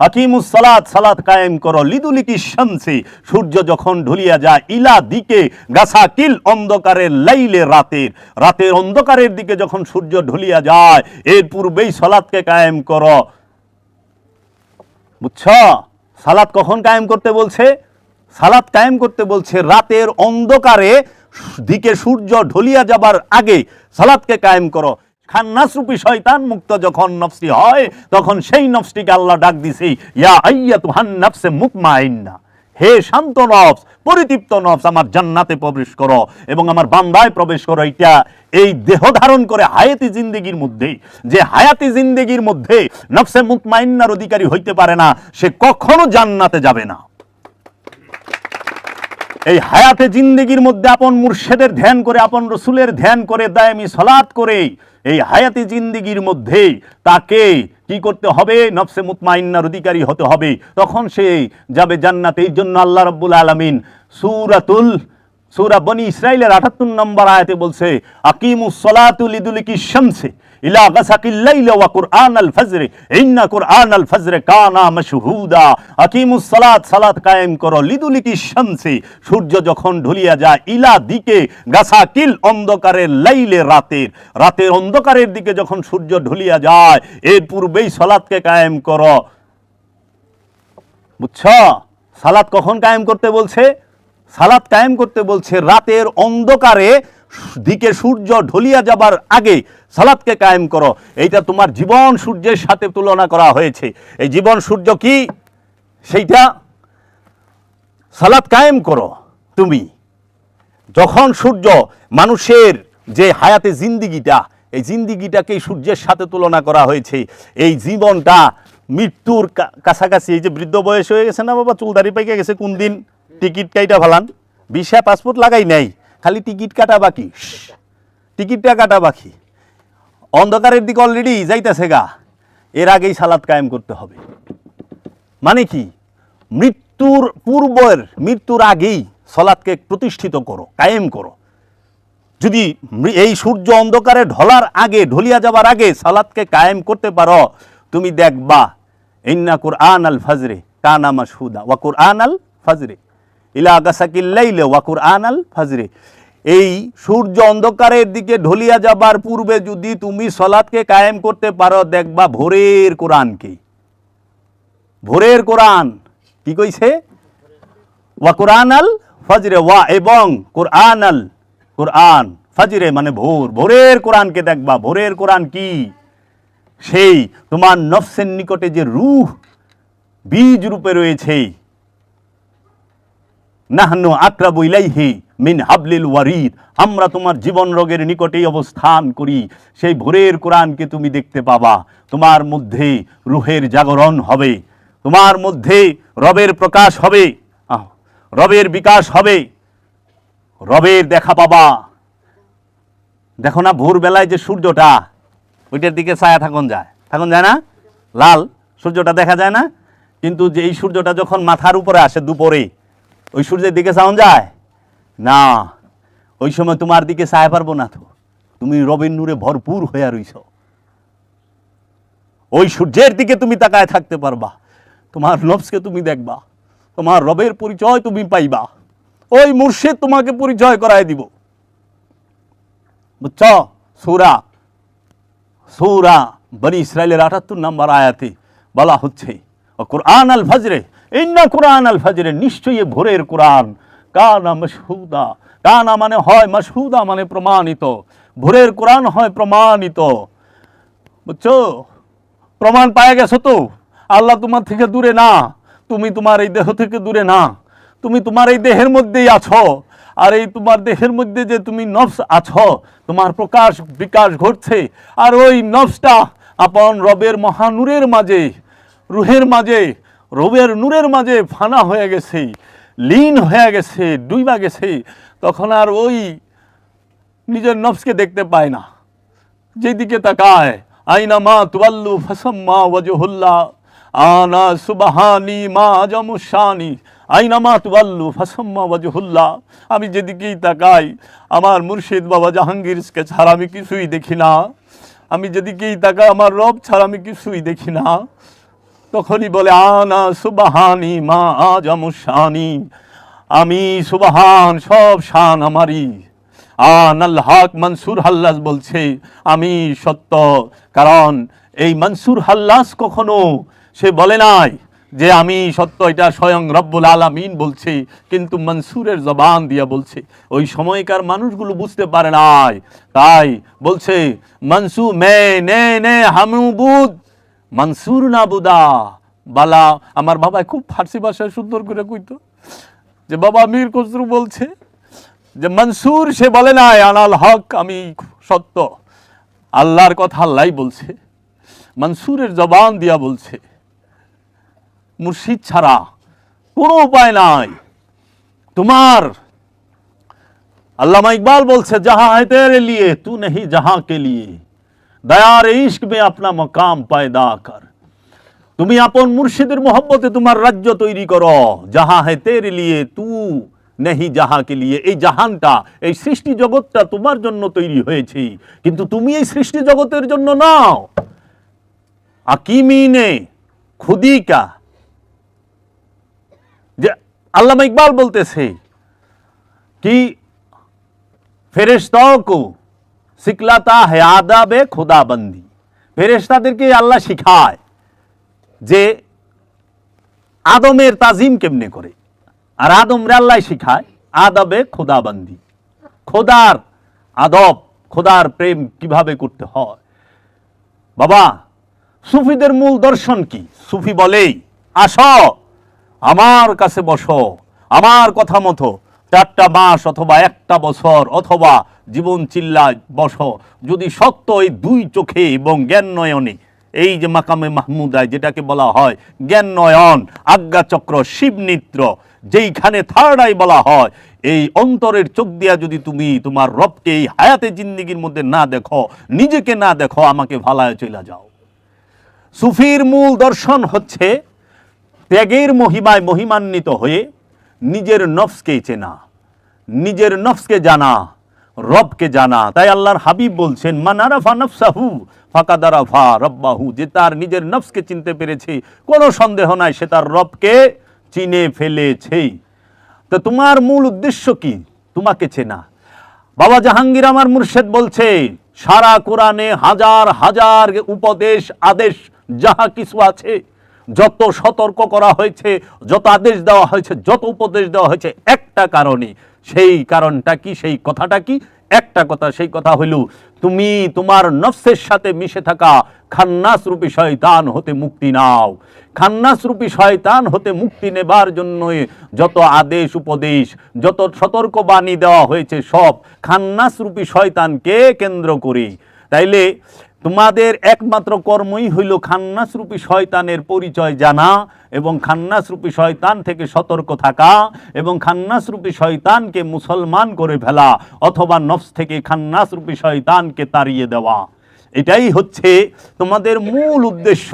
আকিমুস সালাত সালাত কায়েম করো। লিদুলিকি শামসি, সূর্য যখন ঢুলিয়া যায়, ইলা দিকে গাছা কিল অন্ধকারের লাইলে রাতের। রাতের অন্ধকারের দিকে যখন সূর্য ঢুলিয়া যায়, এর পূর্বেই সালাতকে কায়েম করো। বুঝছ? সালাত কখন কায়েম করতে বলছে? সালাত কায়েম করতে বলছে রাতের অন্ধকারে, দিকে সূর্য ঢলিয়া যাবার আগে। সালাতকে কায়েম করো। খান্নাসরূপী শয়তান মুক্ত যখন নফসি হয়, তখন সেই নফসটিকে আল্লাহ ডাক দিছে, ইয়া আইয়া তুহান নফসে হে শান্ত নফস, পরিতৃপ্ত নফস, আমার জান্নাতে প্রবেশ করো এবং আমার বান্দায় প্রবেশ করো। এটা এই দেহ ধারণ করে হায়াতি জিন্দেগির মধ্যে যে হায়াতি জিন্দেগির মধ্যে নফসে মুতমাইন্নার অধিকারী হইতে পারে না, সে কখনো জান্নাতে যাবে না। এই হায়াতে জিন্দেগির মধ্যে আপন মুর্শেদের ধ্যান করে, আপন রসুলের ধ্যান করে, দায়ামি সলাৎ করে, এই হায়াতি জিন্দেগির মধ্যে তাকে কি করতে হবে? নফসে মুতমাইন্নার অধিকারী হতে হবে। তখন সে যাবে জান্নাতে। এই জন্য আল্লাহ রব্বুল আলমিন সুরাতুল সুরা বনি ইসরাইলের আটাত্তর নম্বর আয়াতে বলছে, আকিমুস সলাতুল ইদুলিকি শামসে ইলা গাসাকিল লাইলা ওয়া কুরআন আল কায়েম করো লিদুলিকি শামসে, সূর্য যখন ঢুলিয়া যায় ইলা দিকে, গাসাকিল অন্ধকারের লাইলে রাতের। রাতের অন্ধকারের দিকে যখন সূর্য ঢুলিয়া যায়, এর পূর্বেই সালাতকে কায়েম করো। বুঝছ? সালাত কখন কায়েম করতে বলছে? সালাত কায়েম করতে বলছে, রাতের অন্ধকারে দিকে সূর্য ঢলিয়া যাবার আগে সালাদকে কায়েম করো। এইটা তোমার জীবন সূর্যের সাথে তুলনা করা হয়েছে। এই জীবন সূর্য কি? সেইটা সালাদ কায়েম করো তুমি। যখন সূর্য মানুষের যে হায়াতে জিন্দিগিটা, এই জিন্দিগিটাকে সূর্যের সাথে তুলনা করা হয়েছে। এই জীবনটা মৃত্যুর কাছাকাছি, এই যে বৃদ্ধ বয়স হয়ে গেছে না বাবা? চুলদারি পাইকে গেছে কোন দিন টিকিট কাইটা ফালান ভিসা পাসপোর্ট লাগাই নাই খালি টিকিট কাটা বাকি। টিকিটটা কাটা বাকি। অন্ধকারের দিকে অলরেডি যাইতেছে গা। এর আগেই সালাদ কায়েম করতে হবে। মানে কি? মৃত্যুর পূর্বের মৃত্যুর আগেই সলাৎকে প্রতিষ্ঠিত করো কায়েম করো। যদি এই সূর্য অন্ধকারে ঢলার আগে ঢলিয়া যাবার আগে সালাতকে কায়েম করতে পারো তুমি দেখবা ইন্না কুরআন আল ফজরে কানা মাসহুদা ওয়া কুরআন আল ফজরে। ইলা গাসাকিল্লাইলে ওয়া কুরআন আল ফজরে। এই সূর্য অন্ধকারের দিকে ঢলিয়া যাবার পূর্বে যদি তুমি সলাৎকে কায়েম করতে পারো, দেখবা ভোরের কোরআনকে ভোরের কোরআন কি কইছে? ওয়া কোরআন আল ফজরে, ওয়া এবং কোরআন আল কোরআন ফজরে মানে ভোর। ভোরের কোরআনকে দেখবা, ভোরের কোরআন কি? সেই তোমার নফসের নিকটে যে রুহ, বীজ রূপে রয়েছে। নাহনু আকরাবু ইলাইহি মিন হাবলিল ওয়ারিদ। আমরা তোমার জীবন রোগের নিকটেই অবস্থান করি। সেই ভোরের কোরআনকে তুমি দেখতে পাবা। তোমার মধ্যে রুহের জাগরণ হবে। তোমার মধ্যে রবের প্রকাশ হবে। রবের বিকাশ হবে। রবের দেখা পাবা। দেখো না, ভোরবেলায় যে সূর্যটা, ওইটার দিকে ছায়া থাকুন যায়। থাকুন যায় না? লাল সূর্যটা দেখা যায় না? কিন্তু যে এই সূর্যটা যখন মাথার উপরে আসে দুপুরে ওই সূর্যের দিকে চাউন যায়? না। ওই সময় তোমার দিকে ছায়া পারব না তো। তুমি রবের নূরে ভরপুর হইয়া রইছ। ওই সূর্যের দিকে তুমি তাকায় থাকতে পারবা। তোমার নফসকে তুমি দেখবা। তোমার রবের পরিচয় তুমি পাইবা। ওই মুর্শিদ তোমাকে পরিচয় করায় দিব। বুঝছ? সুরা। সৌরা। বনি ইসরায়েলের আটাত্তর নম্বর আয়াতে বলা হচ্ছে, ও কোরআন আল ফজরে ইন্না কোরআন আল ফজরে নিশ্চয়ই ভোরের কোরআন। কানা মশহুদা। কানা মানে হয় মশহুদা মানে প্রমাণিত। ভোরের কোরআন হয় প্রমাণিত। বুঝছ? প্রমাণ পাওয়া গেছো তো? আল্লাহ তোমার থেকে দূরে না। তুমি তোমার এই দেহ থেকে দূরে না। তুমি তোমার এই দেহের মধ্যেই আছো। আর এই তোমার দেহের মধ্যে যে তুমি নফস আছো, তোমার প্রকাশ বিকাশ ঘটছে। আর ওই নফসটা আপন রবের মহানুরের মাঝে, রুহের মাঝে রবের নূরের মাঝে ফানা হয়ে গেছে, লীন হয়ে গেছে, ডুইবা গেছে, তখন আর ওই নিজের নফসকে দেখতে পায় না। যেদিকে তাকায়, আইনা মা তুয়াল্লু ফসমা ওয়াজহুল্লাহ আনা সুবাহানি মা জমুশানি আইনা মা তুয়াল্লু ফসমা ওয়াজহুল্লাহ আমি যেদিকেই তাকাই, আমার মুর্শিদ বাবা জাহাঙ্গীরকে ছাড়া আমি কিছুই দেখি না। আমি যেদিকেই তাকাই, আমার রব ছাড়া আমি কিছুই দেখি না। তখনই বলে আনা সুবাহানি মা আজামুসানি আমি সুবাহান, সব শান আমারই। আন হক মনসুর হাল্লাস বলছে, আমি সত্য। কারণ এই মনসুর হাল্লাস কখনো সে বলে নাই যে আমি সত্য, এটা স্বয়ং রব্বুল আলামিন বলছে। কিন্তু মনসুরের জবান দিয়া বলছে, ওই সময়কার মানুষগুলো বুঝতে পারে নাই। তাই বলছে, মনসু মে, নে নে, হামু বুধ মানসুর নাবুদা বালা। আমার বাবা খুব ফার্সি ভাষায় সুন্দর করে কইতো। যে বাবা মীর কসরু বলছে যে, মনসুর, সে বলে নাই, আনাল হক, আমি সত্য। আল্লাহর কথা আল্লাহ বলছে। মনসুরের জবান দিয়া বলছে, মুর্শিদ ছাড়া কোনো উপায় নাই। তোমার আল্লামা ইকবাল বলছে যাহা হেতের লিয়ে, তু নেহি যাহা কে লিয়ে। দয়ার ইশক মে আপনা মকাম পায়দা কর। তুমি আপন মুর্শিদের মোহব্বতে তোমার রাজ্য তৈরি করো, যাহা হে তের লিয়ে তু নেহি যাহাকে লিয়ে। এই জাহানটা, এই সৃষ্টি জগৎটা তোমার জন্য তৈরি হয়েছে। কিন্তু তুমি এই সৃষ্টি জগতের জন্য নাও। আকিমিনে খুদিকা। যে আল্লামা ইকবাল বলতেছে কি ফেরেস্তাও কো সিকলাতা আদাবে খোদাবন্দি। ফেরেশতাদেরকে আল্লাহ শিখায় যে আদমের তাজিম কেমনে করে। আর আদমরে আল্লাহ শিখায় আদবে খোদাবন্দি। খোদার আদব, খোদার প্রেম কীভাবে করতে হয়। বাবা, সুফিদের মূল দর্শন কি? সুফি বলেই, আসো, আমার কাছে বসো, আমার কথা মতো। চারটা মাস অথবা একটা বছর অথবা জীবন চিল্লায় বস। যদি সত্য এই দুই চোখে এবং জ্ঞান নয়নে, এই যে মাকামে মাহমুদায় যেটাকে বলা হয় জ্ঞান নয়ন আজ্ঞাচক্র শিবনিত্র যেইখানে থার্ড আই বলা হয়, এই অন্তরের চোখ দিয়া যদি তুমি তোমার রবকে এই হায়াতে জিন্দিগির মধ্যে না দেখো, নিজেকে না দেখো, আমাকে ভালায় চলে যাও। সুফির মূল দর্শন হচ্ছে ত্যাগের মহিমায় মহিমান্বিত হয়ে নিজের নফসকে চেনা, নিজের নফসকে জানা, রবকে জানা। তাই আল্লাহর হাবিব বলছেন মানারাফা নফসাহু ফাকাদারাফা রব্বাহু। যে তার নিজের নফসকে চিনতে পেরেছে, কোনো সন্দেহ নাই, সে তার রবকে চিনে ফেলেছে। তো তোমার মূল উদ্দেশ্য কি? তোমাকে চেনা। বাবা জাহাঙ্গীর আমার মুর্শেদ বলছে, সারা কোরআনে হাজার হাজার উপদেশ, আদেশ, যাহা কিছু আছে যত সতর্ক করা হয়েছে, যত আদেশ দেওয়া হয়েছে, যত উপদেশ দেওয়া হয়েছে, একটা কারণে সেই কারণটা কি, সেই কথাটা কি? একটা কথা, সেই কথা হইল, তুমি তোমার নফসের সাথে মিশে থাকা খান্নাস রূপী শয়তান হতে মুক্তি নাও। খান্নাস রূপী শয়তান হতে মুক্তি নেবার জন্য যত আদেশ, উপদেশ, যত সতর্ক বাণী দেওয়া হয়েছে সব খান্নাস রূপী শয়তানকে কেন্দ্র করে তাইলে তোমাদের একমাত্র কর্মই হইল খান্নাসরূপী শয়তানের পরিচয় জানা এবং খান্নাসরূপী শয়তান থেকে সতর্ক থাকা এবং খান্নাসরূপী শয়তানকে মুসলমান করে ফেলা অথবা নফস থেকে খান্নাসরূপী শয়তানকে তাড়িয়ে দেওয়া। এটাই হচ্ছে তোমাদের মূল উদ্দেশ্য।